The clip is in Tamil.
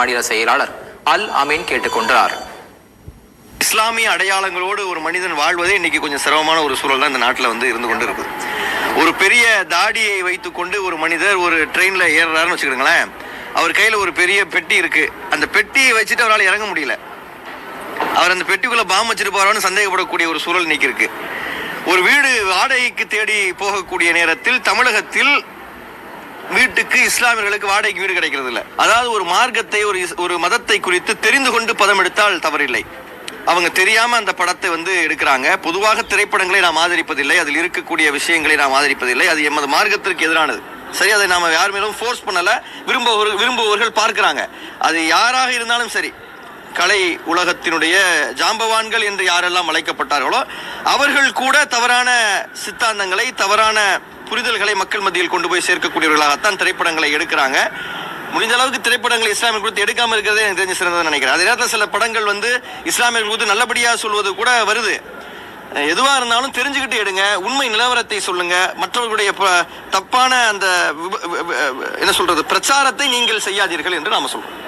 மாநில செயலாளர் அல் அமீன் கேட்டுக்கொண்டார் இஸ்லாமிய அடையாளங்களோடு ஒரு மனிதன் வாழ்வதே இன்னைக்கு கொஞ்சம் சிரமமான ஒரு சூழல் தான் இந்த நாட்டில் வந்து இருந்து கொண்டு இருக்குது. ஒரு பெரிய தாடியை வைத்துக்கொண்டு ஒரு மனிதர் ஒரு ட்ரெயினில் ஏறுறாருன்னு வச்சுக்கிடுங்களேன் அவர் கையில் ஒரு பெரிய பெட்டி இருக்கு. அந்த பெட்டியை வச்சுட்டு அவரால் இறங்க முடியல. அவர் அந்த பெட்டிக்குள்ள பாம் வச்சுட்டு போறான்னு சந்தேகப்படக்கூடிய ஒரு சூழல் இன்னைக்கு இருக்கு. ஒரு வீடு வாடகைக்கு தேடி போகக்கூடிய நேரத்தில் தமிழகத்தில் வீட்டுக்கு இஸ்லாமியர்களுக்கு வாடகைக்கு வீடு கிடைக்கிறது இல்லை அதாவது ஒரு மார்க்கத்தை ஒரு ஒரு மதத்தை குறித்து தெரிந்து கொண்டு பதம் எடுத்தால் தவறில்லை. அவங்க தெரியாம அந்த படத்தை வந்து எடுக்கிறாங்க. பொதுவாக திரைப்படங்களை நாம் ஆதரிப்பதில்லை. அதில் இருக்கக்கூடிய விஷயங்களை நாம் ஆதரிப்பதில்லை. அது எமது மார்க்கத்திற்கு எதிரானது. சரி அதை நாம யார் மேலும் ஃபோர்ஸ் பண்ணல விரும்புபவர்கள் விரும்புபவர்கள் பார்க்கிறாங்க. அது யாராக இருந்தாலும் சரி கலை உலகத்தினுடைய ஜாம்பவான்கள் என்று யாரெல்லாம் அழைக்கப்பட்டார்களோ அவர்கள் கூட தவறான சித்தாந்தங்களை தவறான புரிதல்களை மக்கள் மத்தியில் கொண்டு போய் சேர்க்கக்கூடியவர்களாகத்தான் திரைப்படங்களை எடுக்கிறாங்க. முடிஞ்ச அளவுக்கு திரைப்படங்கள் இஸ்லாமியர் குறித்து எடுக்காமல் இருக்கிறதே எனக்கு தெரிஞ்சு சிறந்தது நினைக்கிறேன். அதே நேரத்தில் சில படங்கள் வந்து இஸ்லாமியர்கள் குறித்து நல்லபடியாக சொல்வது கூட வருது. எதுவாக இருந்தாலும் தெரிஞ்சுக்கிட்டு எடுங்க. உண்மை நிலவரத்தை சொல்லுங்க. மற்றவர்களுடைய தப்பான அந்த என்ன சொல்றது பிரச்சாரத்தை நீங்கள் செய்யாதீர்கள் என்று நாம சொல்றோம்.